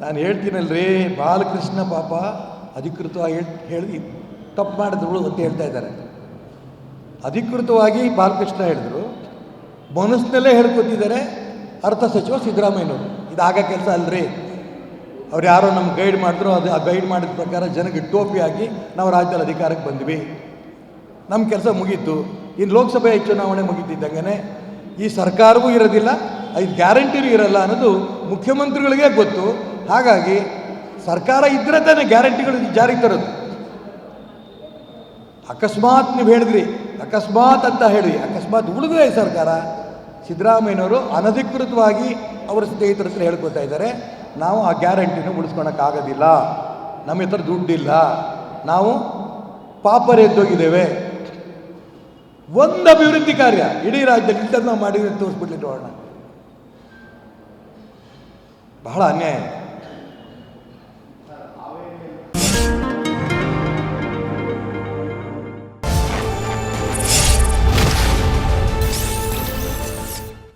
ನಾನು ಹೇಳ್ತೀನಲ್ರಿ, ಬಾಲಕೃಷ್ಣ ಪಾಪ ಅಧಿಕೃತವಾಗಿ ಹೇಳ್- ತಪ್ಪು ಮಾಡಿದ್ರು ಅಂತ ಹೇಳ್ತಾ ಇದ್ದಾರೆ. ಅಧಿಕೃತವಾಗಿ ಬಾಲಕೃಷ್ಣ ಹೇಳಿದ್ರು, ಮನಸ್ಸಿನಲ್ಲೇ ಹೇಳ್ಕೊತಿದ್ದಾರೆ ಅರ್ಥ ಸಚಿವ ಸಿದ್ದರಾಮಯ್ಯನವರು. ಇದಾಗ ಕೆಲಸ ಅಲ್ರಿ. ಅವ್ರು ಯಾರೋ ನಮ್ಗೆ ಗೈಡ್ ಮಾಡಿದ್ರು, ಅದು ಆ ಗೈಡ್ ಮಾಡಿದ ಪ್ರಕಾರ ಜನಕ್ಕೆ ಟೋಪಿ ಹಾಕಿ ನಾವು ರಾಜ್ಯದಲ್ಲಿ ಅಧಿಕಾರಕ್ಕೆ ಬಂದ್ವಿ. ನಮ್ಮ ಕೆಲಸ ಮುಗೀತು. ಇನ್ನು ಲೋಕಸಭೆ ಚುನಾವಣೆ ಮುಗೀತಿದ್ದಂಗೆ ಈ ಸರ್ಕಾರವೂ ಇರೋದಿಲ್ಲ, ಐದು ಗ್ಯಾರಂಟಿನೂ ಇರಲ್ಲ ಅನ್ನೋದು ಮುಖ್ಯಮಂತ್ರಿಗಳಿಗೆ ಗೊತ್ತು. ಹಾಗಾಗಿ ಸರ್ಕಾರ ಇದ್ರೆ ತಾನೇ ಗ್ಯಾರಂಟಿಗಳು ಜಾರಿಗೆ ತರೋದು. ಅಕಸ್ಮಾತ್ ನೀವು ಹೇಳಿದ್ರಿ, ಅಕಸ್ಮಾತ್ ಅಂತ ಹೇಳಿ, ಅಕಸ್ಮಾತ್ ಉಳಿದ್ರೆ ಸರ್ಕಾರ, ಸಿದ್ದರಾಮಯ್ಯನವರು ಅನಧಿಕೃತವಾಗಿ ಅವರ ಸ್ನೇಹಿತರ ಹತ್ರ ಹೇಳ್ಕೊತಾ ಇದ್ದಾರೆ, ನಾವು ಆ ಗ್ಯಾರಂಟಿನ ಉಳಿಸ್ಕೊಳಕ್ಕಾಗೋದಿಲ್ಲ ನಮ್ಮ ಹತ್ರ ದುಡ್ಡಿಲ್ಲ. ನಾವು ಪಾಪರ್ ಎದ್ದೋಗಿದ್ದೇವೆ. ಒಂದು ಅಭಿವೃದ್ಧಿ ಕಾರ್ಯ ಇಡೀ ರಾಜ್ಯದಲ್ಲಿ ಇಂಥದ್ದು ನಾವು ಮಾಡಿದ್ರೆ ತೋರಿಸ್ಬಿಡ್ಲಿ ನೋಡೋಣ ಬಹಳ ಅನ್ಯಾಯ.